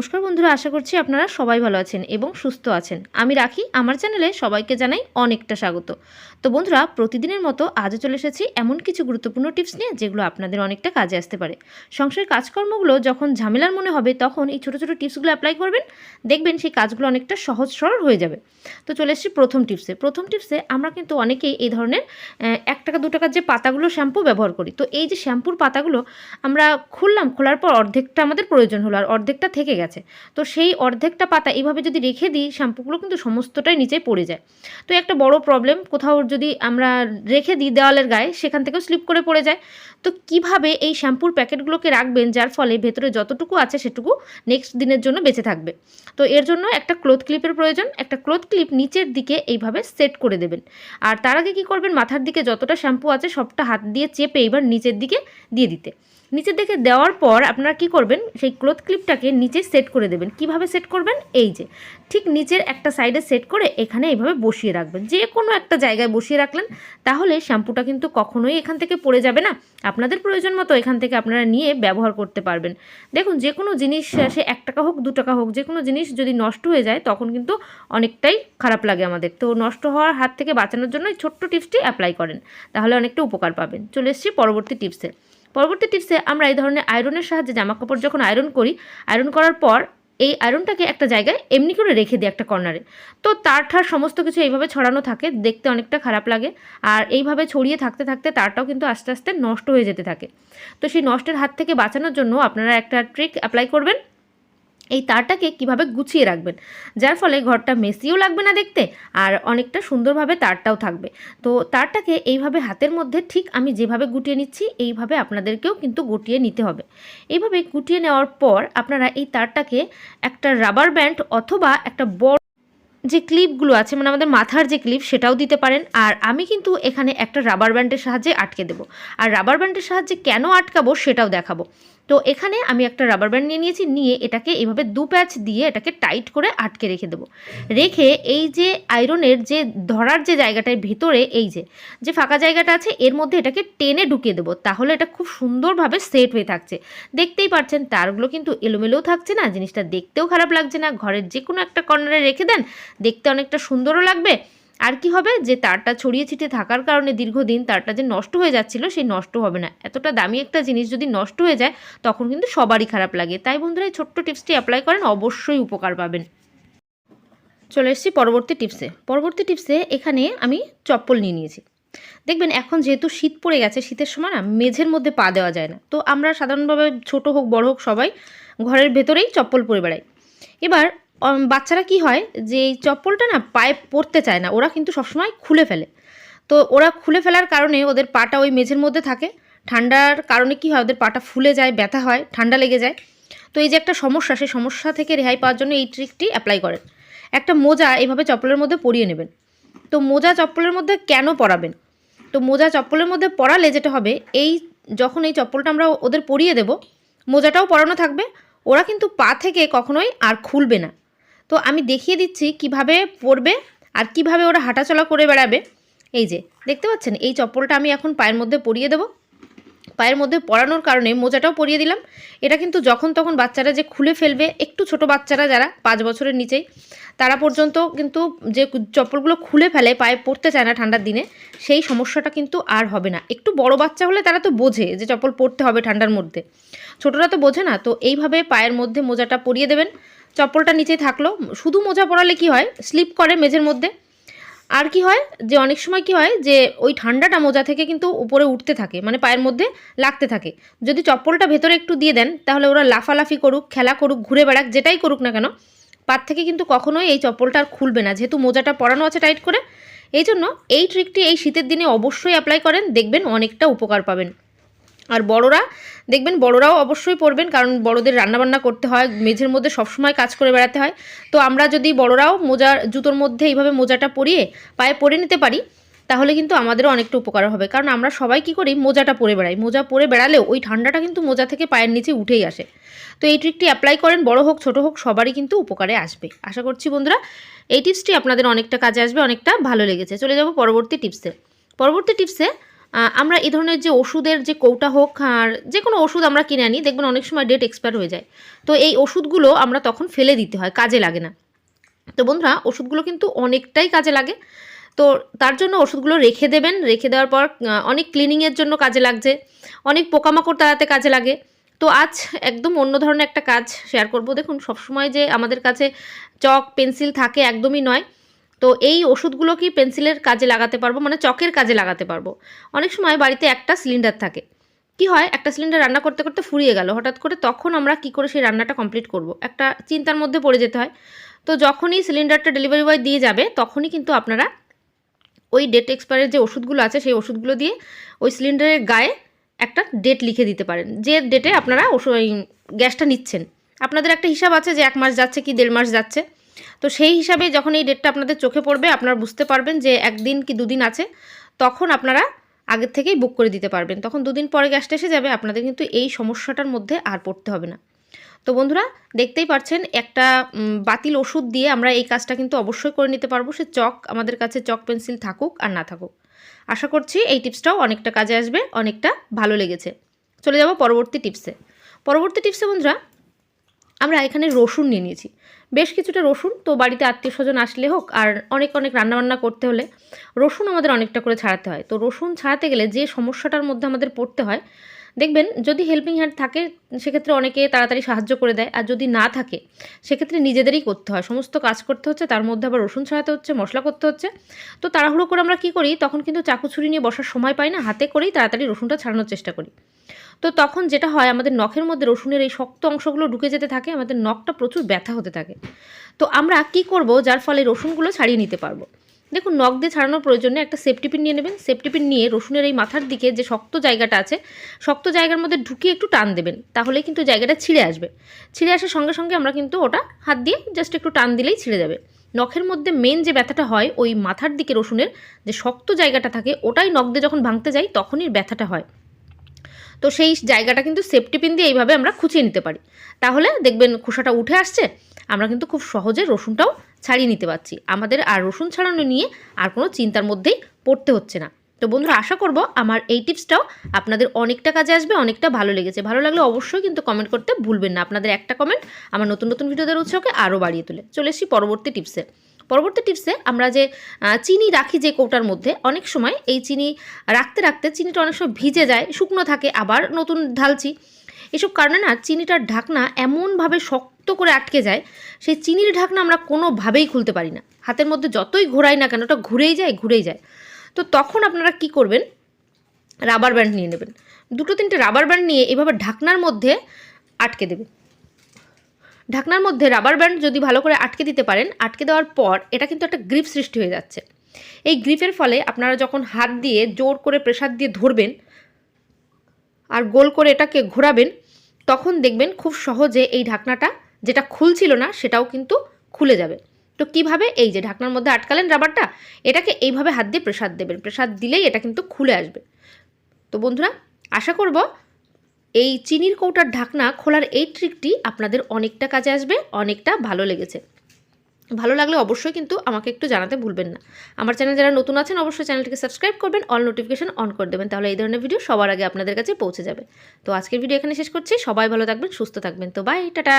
নমস্কার বন্ধুরা, আশা করছি আপনারা সবাই ভালো আছেন এবং সুস্থ আছেন। আমি রাখি, আমার চ্যানেলে সবাইকে জানাই অনেকটা স্বাগত। তো বন্ধুরা, প্রতিদিনের মতো আজও চলে এসেছি এমন কিছু গুরুত্বপূর্ণ টিপস নিয়ে, যেগুলো আপনাদের অনেকটা কাজে আসতে পারে। সংসারের কাজকর্মগুলো যখন ঝামেলার মনে হবে, তখন এই ছোটো ছোটো টিপসগুলো অ্যাপ্লাই করবেন, দেখবেন সেই কাজগুলো অনেকটা সহজ সরল হয়ে যাবে। তো চলে এসেছি প্রথম টিপসে। প্রথম টিপসে আমরা কিন্তু অনেকেই এই ধরনের এক টাকা, দু টাকার যে পাতাগুলো শ্যাম্পু ব্যবহার করি, তো এই যে শ্যাম্পুর পাতাগুলো আমরা খুললাম, খোলার পর অর্ধেকটা আমাদের প্রয়োজন হলো, আর অর্ধেকটা থেকে গেছে। তো সেই অর্ধেকটা পাতা এইভাবে যদি রেখে দিই, শ্যাম্পুগুলো কিন্তু সমস্তটাই নিচে পড়ে যায়। তো একটা বড় প্রবলেম কোথাও যদি আমরা রেখে দিই দেওয়ালের গায়ে, সেখান থেকেও স্লিপ করে পড়ে যায়। তো কীভাবে এই শ্যাম্পুর প্যাকেটগুলোকে রাখবেন, যার ফলে ভেতরে যতটুকু আছে সেটুকু নেক্সট দিনের জন্য বেঁচে থাকবে। তো এর জন্য একটা ক্লোথ ক্লিপের প্রয়োজন। একটা ক্লোথ ক্লিপ নিচের দিকে এইভাবে সেট করে দেবেন। আর তার আগে কী করবেন? মাথার দিকে যতটা শ্যাম্পু আছে সবটা হাত দিয়ে চেপে এবার নিচের দিকে দিয়ে দিতে। নিচের দিকে দেওয়ার পর আপনারা কি করবেন? সেই ক্লোথ ক্লিপটাকে নিচে সেট করে দেবেন। কীভাবে সেট করবেন? এই যে, ঠিক নিচের একটা সাইডে সেট করে এখানে এইভাবে বসিয়ে রাখবেন। যে কোনো একটা জায়গায় বসিয়ে রাখলেন, তাহলে শ্যাম্পুটা কিন্তু কখনোই এখান থেকে পড়ে যাবে না। আপনাদের প্রয়োজন মতো এখান থেকে আপনারা নিয়ে ব্যবহার করতে পারবেন। দেখুন, যে কোনো জিনিস, সে এক টাকা হোক, দু টাকা হোক, যে কোনো জিনিস যদি নষ্ট হয়ে যায়, তখন কিন্তু অনেকটাই খারাপ লাগে আমাদের। তো নষ্ট হওয়ার হাত থেকে বাঁচানোর জন্য ছোট্ট টিপসটি অ্যাপ্লাই করেন। তাহলে অনেকটা উপকার পাবেন। চলে এসেছি পরবর্তী টিপসে পরবর্তী টিপসে আমরা এই ধরনের আয়রনের সাহায্যে জামা কাপড় যখন আয়রন করি, আয়রন করার পর এই আয়রনটাকে একটা জায়গায় এমনি করে রেখে দিই একটা কর্নারে তো তার ঠার সমস্ত কিছু এইভাবে ছড়ানো থাকে, দেখতে অনেকটা খারাপ লাগে। আর এইভাবে ছড়িয়ে থাকতে থাকতে তারটাও কিন্তু আস্তে আস্তে নষ্ট হয়ে যেতে থাকে। তো সেই নষ্টের হাত থেকে বাঁচানোর জন্য আপনারা একটা ট্রিক অ্যাপ্লাই করবেন। এই তারটাকে কীভাবে গুছিয়ে রাখবেন? যার ফলে ঘরটা মেসিও লাগবে না দেখতে আর অনেকটা সুন্দরভাবে তারটাও থাকবে। তো তারটাকে এইভাবে হাতের মধ্যে ঠিক আমি যেভাবে গুটিয়ে নিচ্ছি, এইভাবে আপনাদেরকেও কিন্তু গুটিয়ে নিতে হবে। এইভাবে গুটিয়ে নেওয়ার পর আপনারা এই তারটাকে একটা রাবার ব্যান্ড অথবা একটা বড় যে ক্লিপগুলো আছে মানে আমাদের মাথার যে ক্লিপ সেটাও দিতে পারেন। আর আমি কিন্তু এখানে একটা রাবার ব্যান্ডের সাহায্যে আটকে দেবো। আর রাবার ব্যান্ডের সাহায্যে কেন আটকাবো সেটাও দেখাবো। তো এখানে আমি একটা রাবার ব্যান্ড নিয়ে নিয়েছি, নিয়ে এটাকে এভাবে দু প্যাচ দিয়ে এটাকে টাইট করে আটকে রেখে দেবো। রেখে এই যে আয়রনের যে ধরার যে জায়গাটায় ভেতরে এই যে যে ফাঁকা জায়গাটা আছে, এর মধ্যে এটাকে টেনে ঢুকিয়ে দেবো। তাহলে এটা খুব সুন্দরভাবে সেট হয়ে থাকছে। দেখতেই পাচ্ছেন, তারগুলো কিন্তু এলোমেলোও থাকছে না, জিনিসটা দেখতেও খারাপ লাগছে না। ঘরের যে কোনো একটা কর্নারে রেখে দেন, দেখতে অনেকটা সুন্দরও লাগবে। আর কি হবে? যে তারটা ছড়িয়ে ছিটিয়ে থাকার কারণে দীর্ঘদিন তারটা যে নষ্ট হয়ে যাচ্ছিল, সেই নষ্ট হবে না। এতটা দামি একটা জিনিস যদি নষ্ট হয়ে যায়, তখন কিন্তু সবারই খারাপ লাগে। তাই বন্ধুরা, এই ছোট্ট টিপসটি অ্যাপ্লাই করেন, অবশ্যই উপকার পাবেন। চলে এসেছি পরবর্তী টিপসে। পরবর্তী টিপসে এখানে আমি চপ্পল নিয়ে নিয়েছি। দেখবেন, এখন যেহেতু শীত পড়ে গেছে, শীতের সময় না, মেঝের মধ্যে পা দেওয়া যায় না। তো আমরা সাধারণভাবে ছোট হোক, বড় হোক সবাই ঘরের ভেতরেই চপ্পল পরে বেড়াই। এবার বাচ্চারা কি হয়, যে এই চপ্পলটা না পায়ে পরতে চায় না, ওরা কিন্তু সবসময় খুলে ফেলে। তো ওরা খুলে ফেলার কারণে ওদের পাটা ওই মেঝের মধ্যে থাকে। ঠান্ডার কারণে কি হয়, ওদের পাটা ফুলে যায়, ব্যথা হয়, ঠান্ডা লেগে যায়। তো এই যে একটা সমস্যা, সেই সমস্যা থেকে রেহাই পাওয়ার জন্য এই ট্রিকটি অ্যাপ্লাই করেন। একটা মোজা এইভাবে চপ্পলের মধ্যে পরিয়ে নেবেন। তো মোজা চপ্পলের মধ্যে কেন পরাবেন? তো মোজা চপ্পলের মধ্যে পরালে যেটা হবে, এই যখন এই চপ্পলটা আমরা ওদের পরিয়ে দেব, মোজাটাও পরানো থাকবে। ওরা কিন্তু পা থেকে কখনোই আর খুলবে না। তো আমি দেখিয়ে দিচ্ছি কীভাবে পরবে আর কীভাবে ওরা হাঁটাচলা করে বেড়াবে। এই যে, দেখতে পাচ্ছেন? এই চপ্পলটা আমি এখন পায়ের মধ্যে পরিয়ে দেবো। পায়ের মধ্যে পরানোর কারণে মোজাটাও পরিয়ে দিলাম। এটা কিন্তু যখন তখন বাচ্চারা যে খুলে ফেলবে, একটু ছোট বাচ্চারা যারা, পাঁচ বছরের নিচেই তারা পর্যন্ত কিন্তু যে চপ্পলগুলো খুলে ফেলে, পায়ে পড়তে চায় না ঠান্ডার দিনে, সেই সমস্যাটা কিন্তু আর হবে না। একটু বড় বাচ্চা হলে তারা তো বোঝে যে চপ্পল পরতে হবে ঠান্ডার মধ্যে। ছোটরা তো বোঝে না, তো এইভাবে পায়ের মধ্যে মোজাটা পরিয়ে দেবেন। চপ্পলটা নিচে থাকল। শুধু মোজা পরালে কি হয়? স্লিপ করে মেঝের মধ্যে। আর কি হয় যে, অনেক সময় কি হয় যে, ওই ঠান্ডাটা মোজা থেকে কিন্তু উপরে উঠতে থাকে মানে পায়ের মধ্যে লাগতে থাকে। যদি চপ্পলটা ভেতরে একটু দিয়ে দেন, তাহলে ওরা লাফালাফি করুক, খেলা করুক, ঘুরে বেড়াক, যেটাই করুক না কেন পাত থেকে কিন্তু কখনোই এই চপ্পলটা আর খুলবে না। যেহেতু মোজাটা পরানো আছে টাইট করে এই জন্য এই ট্রিকটি এই শীতের দিনে অবশ্যই অ্যাপ্লাই করেন, দেখবেন অনেকটা উপকার পাবেন। আর বড়রা, দেখবেন বড়রাও অবশ্যই পরবেন কারণ বড়দের রান্নাবান্না করতে হয়, মেঝের মধ্যে সবসময় কাজ করে বেড়াতে হয়। তো আমরা যদি বড়রাও মোজার, জুতোর মধ্যে এইভাবে মোজাটা পরিয়ে পায়ে পরে নিতে পারি, তাহলে কিন্তু আমাদেরও অনেকটা উপকার হবে। কারণ আমরা সবাই কি করি, মোজাটা পরে বেড়াই। মোজা পরে বেড়ালেও ওই ঠান্ডাটা কিন্তু মোজা থেকে পায়ের নিচে উঠেই আসে। তো এই ট্রিকটি অ্যাপ্লাই করেন, বড় হোক, ছোট হোক, সবারই কিন্তু উপকারে আসবে। আশা করছি বন্ধুরা, এই টিপসটি আপনাদের অনেকটা কাজে আসবে, অনেকটা ভালো লেগেছে। চলে যাব পরবর্তী টিপসে পরবর্তী টিপসে আমরা এই ধরনের যে ওষুধের যে কৌটা হোক আর যে কোনো ওষুধ আমরা কিনে আনি, দেখবেন অনেক সময় ডেট এক্সপায়ার হয়ে যায়। তো এই ওষুধগুলো আমরা তখন ফেলে দিতে হয়, কাজে লাগে না। তো বন্ধুরা, ওষুধগুলো কিন্তু অনেকটাই কাজে লাগে। তো তার জন্য ওষুধগুলো রেখে দেবেন, রেখে দেওয়ার পর অনেক ক্লিনিংয়ের জন্য কাজে লাগছে, অনেক পোকামাকড় তাড়াতে কাজে লাগে। তো আজ একদম অন্য ধরনের একটা কাজ শেয়ার করব। দেখুন, সবসময় যে আমাদের কাছে চক পেন্সিল থাকে একদমই নয়। তো এই ওষুধগুলো কি পেন্সিলের কাজে লাগাতে পারব? মানে চকের কাজে লাগাতে পারব। অনেক সময় বাড়িতে একটা সিলিন্ডার থাকে। কি হয়? একটা সিলিন্ডার রান্না করতে করতে ফুরিয়ে গেল। হঠাৎ করে তখন আমরা কি করে সেই রান্নাটা কমপ্লিট করব? একটা চিন্তার মধ্যে পড়ে যেতে হয়। তো যখনই সিলিন্ডারটা ডেলিভারি বয় দিয়ে যাবে, তখনই কিন্তু আপনারা ওই ডেট এক্সপায়ারের যে ওষুধগুলো আছে, সেই ওষুধগুলো দিয়ে ওই সিলিন্ডারের গায়ে একটা ডেট লিখে দিতে পারেন। যে ডেটে আপনারা ওষুধ গ্যাসটা নিচ্ছেন। আপনাদের একটা হিসাব আছে যে এক মাস যাচ্ছে কি দেড় মাস যাচ্ছে? তো সেই হিসাবে যখন এই ডেটটা আপনাদের চোখে পড়বে, আপনারা বুঝতে পারবেন যে একদিন কি দুদিন আছে, তখন আপনারা আগের থেকেই বুক করে দিতে পারবেন। তখন দুদিন পরে গ্যাসটা এসে যাবে, আপনাদের কিন্তু এই সমস্যাটার মধ্যে আর পড়তে হবে না। তো বন্ধুরা, দেখতেই পাচ্ছেন একটা বাতিল ওষুধ দিয়ে আমরা এই কাজটা কিন্তু অবশ্যই করে নিতে পারব। সে চক, আমাদের কাছে চক পেন্সিল থাকুক আর না থাকুক। আশা করছি এই টিপসটাও অনেকটা কাজে আসবে, অনেকটা ভালো লেগেছে। চলে যাব পরবর্তী টিপসে। পরবর্তী টিপসে বন্ধুরা, আমরা এখানে রসুন নিয়ে নিয়েছি। বেশ কিছুটা রসুন, তো বাড়িতে আত্মীয় স্বজন আসলে হোক, আর অনেক অনেক রান্নাবান্না করতে হলে রসুন আমাদের অনেকটা করে ছাড়াতে হয়। তো রসুন ছাড়াতে গেলে যে সমস্যাটার মধ্যে আমাদের পড়তে হয় দেখবেন যদি হেল্পিং হ্যান্ড থাকে, সেক্ষেত্রে অনেকে তাড়াতাড়ি সাহায্য করে দেয়। আর যদি না থাকে, সেক্ষেত্রে নিজেদেরই করতে হয়। সমস্ত কাজ করতে হচ্ছে, তার মধ্যে আবার রসুন ছাড়াতে হচ্ছে, মশলা করতে হচ্ছে। তো তাড়াহুড়ো করে আমরা কী করি? তখন কিন্তু চাকু ছুরি নিয়ে বসার সময় পাই না, হাতে করেই তাড়াতাড়ি রসুনটা ছাড়ানোর চেষ্টা করি। তো তখন যেটা হয়, আমাদের নখের মধ্যে রসুনের এই শক্ত অংশগুলো ঢুকে যেতে থাকে, আমাদের নখটা প্রচুর ব্যথা হতে থাকে। তো আমরা কি করব? যার ফলে রসুনগুলো ছাড়িয়ে নিতে পারব। দেখুন নখ দিয়ে ছাড়ানোর প্রয়োজনে একটা সেফটি পিন নিয়ে নেবেন। সেফটি পিন নিয়ে রসুনের এই মাথার দিকে যে শক্ত জায়গাটা আছে, শক্ত জায়গার মধ্যে ঢুকিয়ে একটু টান দেবেন, তাহলে কিন্তু জায়গাটা ছিঁড়ে আসবে। ছিঁড়ে আসার সঙ্গে সঙ্গে আমরা কিন্তু ওটা হাত দিয়ে জাস্ট একটু টান দিলেই ছিঁড়ে যাবে। নখের মধ্যে মেন যে ব্যথাটা হয়, ওই মাথার দিকে রসুনের যে শক্ত জায়গাটা থাকে, ওটাই নখ দিয়ে যখন ভাঙতে যাই, তখনই ব্যথাটা হয়। তো সেই জায়গাটা কিন্তু সেফটি পিন দিয়ে এইভাবে আমরা খুঁচিয়ে নিতে পারি। তাহলে দেখবেন খোসাটা উঠে আসছে, আমরা কিন্তু খুব সহজে রসুনটাও ছাড়িয়ে নিতে পারছি। আমাদের আর রসুন ছাড়ানো নিয়ে আর কোনো চিন্তার মধ্যেই পড়তে হচ্ছে না। তো বন্ধুরা, আশা করব আমার এই টিপসটাও আপনাদের অনেকটা কাজে আসবে, অনেকটা ভালো লেগেছে। ভালো লাগলে অবশ্যই কিন্তু কমেন্ট করতে ভুলবেন না। আপনাদের একটা কমেন্ট আমার নতুন নতুন ভিডিওদের উৎসাহকে আরও বাড়িয়ে তোলে। চলে এসেছি পরবর্তী টিপসে। পরবর্তী টিপসে আমরা যে চিনি রাখি যে কৌটার মধ্যে, অনেক সময় এই চিনি রাখতে রাখতে চিনিটা অনেক সময় ভিজে যায়, শুকনো থাকে, আবার নতুন ঢালছি। এসব কারণে না চিনিটার ঢাকনা এমনভাবে শক্ত করে আটকে যায়, সেই চিনির ঢাকনা আমরা কোনোভাবেই খুলতে পারি না। হাতের মধ্যে যতই ঘোরাই না কেন, ওটা ঘুরেই যায় ঘুরেই যায়। তো তখন আপনারা কি করবেন? রাবার ব্যান্ড নিয়ে নেবেন। দুটো তিনটে রাবার ব্যান্ড নিয়ে এভাবে ঢাকনার মধ্যে আটকে দেবেন। ঢাকনার মধ্যে রাবার ব্যান্ড যদি ভালো করে আটকে দিতে পারেন, আটকে দেওয়ার পর এটা কিন্তু একটা গ্রিপ সৃষ্টি হয়ে যাচ্ছে। এই গ্রিপের ফলে আপনারা যখন হাত দিয়ে জোর করে প্রেসার দিয়ে ধরবেন আর গোল করে এটাকে ঘোরাবেন, তখন দেখবেন খুব সহজে এই ঢাকনাটা যেটা খুলছিল না সেটাও কিন্তু খুলে যাবে। তো কীভাবে? এই যে ঢাকনার মধ্যে আটকালেন রাবারটা, এটাকে এইভাবে হাত দিয়ে প্রেসার দেবেন। প্রেসার দিলেই এটা কিন্তু খুলে আসবে। তো বন্ধুরা, আশা করব এই চিনির কৌটার ঢাকনা খোলার এই ট্রিকটি আপনাদের অনেকটা কাজে আসবে, অনেকটা ভালো লেগেছে। ভালো লাগলে অবশ্যই কিন্তু আমাকে একটু জানাতে ভুলবেন না। আমার চ্যানেল যারা নতুন আছেন, অবশ্যই চ্যানেলটিকে সাবস্ক্রাইব করবেন, অল নোটিফিকেশন অন করে দেবেন, তাহলে এই ধরনের ভিডিও সবার আগে আপনাদের কাছে পৌঁছে যাবে। তো আজকের ভিডিও এখানে শেষ করছি, সবাই ভালো থাকবেন, সুস্থ থাকবেন। তো বাই টাটা!